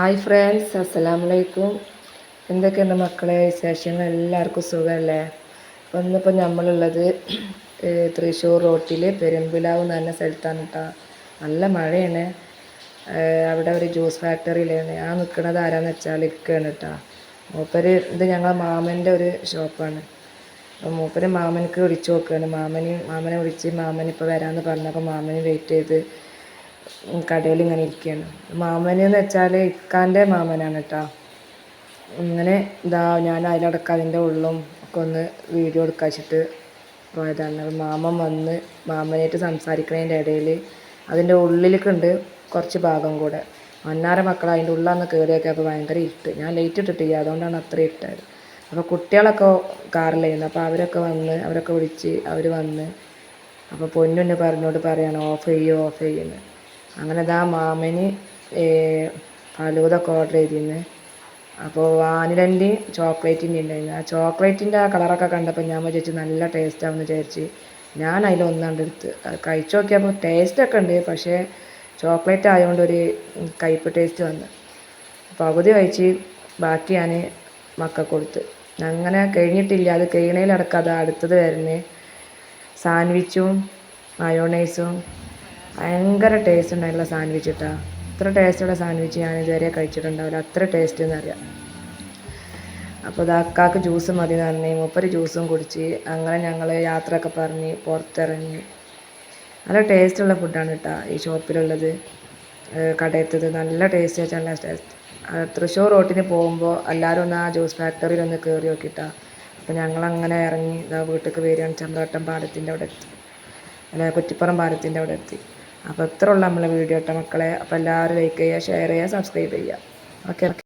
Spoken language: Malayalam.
ഹായ് ഫ്രണ്ട്സ് അസ്സലാമു അലൈക്കും എന്തൊക്കെയുണ്ട് മക്കളെ വിശേഷങ്ങൾ? എല്ലാവർക്കും സുഖമല്ലേ? അപ്പോൾ ഇന്നിപ്പോൾ നമ്മളുള്ളത് തൃശ്ശൂർ റോട്ടിൽ പെരുമ്പിലാവ് എന്ന് പറഞ്ഞ സ്ഥലത്താണ് കേട്ടോ നല്ല മഴയാണ്. അവിടെ ഒരു ജ്യൂസ് ഫാക്ടറിയിലാണ് ആ നിൽക്കുന്നത് ആരാന്ന് വെച്ചാൽ ഇക്കാണ് കേട്ടോ മൂപ്പര് ഇത് ഞങ്ങളെ മാമന്റെ ഒരു ഷോപ്പാണ്. അപ്പോൾ മൂപ്പര് മാമനക്ക് വിളിച്ചു നോക്കുകയാണ് മാമന് മാമനെ വിളിച്ച് മാമൻ ഇപ്പോൾ വരാമെന്ന് പറഞ്ഞപ്പോൾ മാമന് വെയിറ്റ് ചെയ്ത് കടയിൽ ഇങ്ങനെ ഇരിക്കുകയാണ്. മാമനെന്ന് വെച്ചാൽ ഇക്കാന്റെ മാമനാണ് കേട്ടോ. ഇങ്ങനെ ഇതാ ഞാൻ അതിലടക്കം അതിന്റെ ഉള്ളും ഒക്കെ ഒന്ന് വീഡിയോ എടുക്കാച്ചിട്ട് പോയതാണ്. മാമൻ വന്ന് മാമനായിട്ട് സംസാരിക്കുന്നതിന്റെ ഇടയിൽ അതിന്റെ ഉള്ളിലേക്കുണ്ട് കുറച്ച് ഭാഗം കൂടെ. മന്നാര മക്കൾ അതിന്റെ ഉള്ളിലന്ന് കയറിയൊക്കെ അപ്പോൾ ഭയങ്കര ഇരുട്ട്. ഞാൻ ലൈറ്റ് ഇട്ടിട്ടില്ല അതുകൊണ്ടാണ് അത്ര ഇരുട്ടായത്. അപ്പോൾ കുട്ടികളൊക്കെ കാറിലായിരുന്നു. അപ്പോൾ അവരൊക്കെ വന്ന് അവരൊക്കെ വിളിച്ച് അവർ വന്ന്. അപ്പോൾ പൊന്നുന്നെ പറഞ്ഞോട് പറയാണ് ഓഫ് ചെയ്യോ ഓഫ് ചെയ്യുന്നു അങ്ങനെ ഇതാ മാമന് ഫലൂതൊക്കെ ഓർഡർ ചെയ്തിരുന്നു. അപ്പോൾ വാനിലന്റെയും ചോക്ലേറ്റിന്റെ ഉണ്ടായിരുന്നു. ആ ചോക്ലേറ്റിന്റെ ആ കളറൊക്കെ കണ്ടപ്പോൾ ഞാൻ വിചാരിച്ചു നല്ല ടേസ്റ്റ് ആവുമെന്ന് വിചാരിച്ച് ഞാൻ അതിലൊന്നാണ്ട് എടുത്ത് കഴിച്ച് നോക്കിയപ്പോൾ ടേസ്റ്റൊക്കെ ഉണ്ട് പക്ഷേ ചോക്ലേറ്റ് ആയതുകൊണ്ട് ഒരു കയ്പ്പ് ടേസ്റ്റ് വന്നു. പകുതി കഴിച്ച് ബാക്കി ഞാൻ മക്കൾക്ക് കൊടുത്ത്. അങ്ങനെ കഴിഞ്ഞിട്ടില്ല അത് കഴിയണേലടക്കം അടുത്തത് വരുന്നത് സാൻഡ്വിച്ചും മയോണൈസും ഭയങ്കര ടേസ്റ്റ് ഉണ്ടായിട്ടുള്ള സാൻഡ്വിച്ച് ഇട്ടാ. അത്ര ടേസ്റ്റുള്ള സാൻഡ്വിച്ച് ഞാൻ ഇതുവരെ കഴിച്ചിട്ടുണ്ടാവില്ല. അത്ര ടേസ്റ്റ് എന്നറിയാം അപ്പോൾ ഇത് അക്കാക്ക് ജ്യൂസ് മതി എന്ന് പറഞ്ഞ് മൂപ്പര് ജ്യൂസും കുടിച്ച് അങ്ങനെ ഞങ്ങൾ യാത്രയൊക്കെ പറഞ്ഞ് പുറത്തിറങ്ങി. നല്ല ടേസ്റ്റുള്ള ഫുഡാണ് കേട്ടോ ഈ ഷോപ്പിലുള്ളത്. കടയത്തത്. നല്ല ടേസ്റ്റ് വെച്ചാൽ നല്ല ടേസ്റ്റ് തൃശ്ശൂർ റോട്ടിന് പോകുമ്പോൾ എല്ലാവരും ഒന്ന് ആ ജ്യൂസ് ഫാക്ടറിയിൽ ഒന്ന് കയറി നോക്കിയിട്ടാ അപ്പോൾ ഞങ്ങളങ്ങനെ ഇറങ്ങി ഇതാ വീട്ടിലേക്ക് വരികയാണ് ചന്തവട്ടം പാലത്തിന്റെ അവിടെ എത്തി അല്ല കുറ്റിപ്പുറം പാലത്തിന്റെ അവിടെ എത്തി അപ്പോൾ ഇത്രയുള്ള നമ്മളെ വീഡിയോ കേട്ടോ മക്കളെ. അപ്പോൾ എല്ലാവരും ലൈക്ക് ചെയ്യുക ഷെയർ ചെയ്യുക സബ്സ്ക്രൈബ് ചെയ്യുക. ഓക്കെ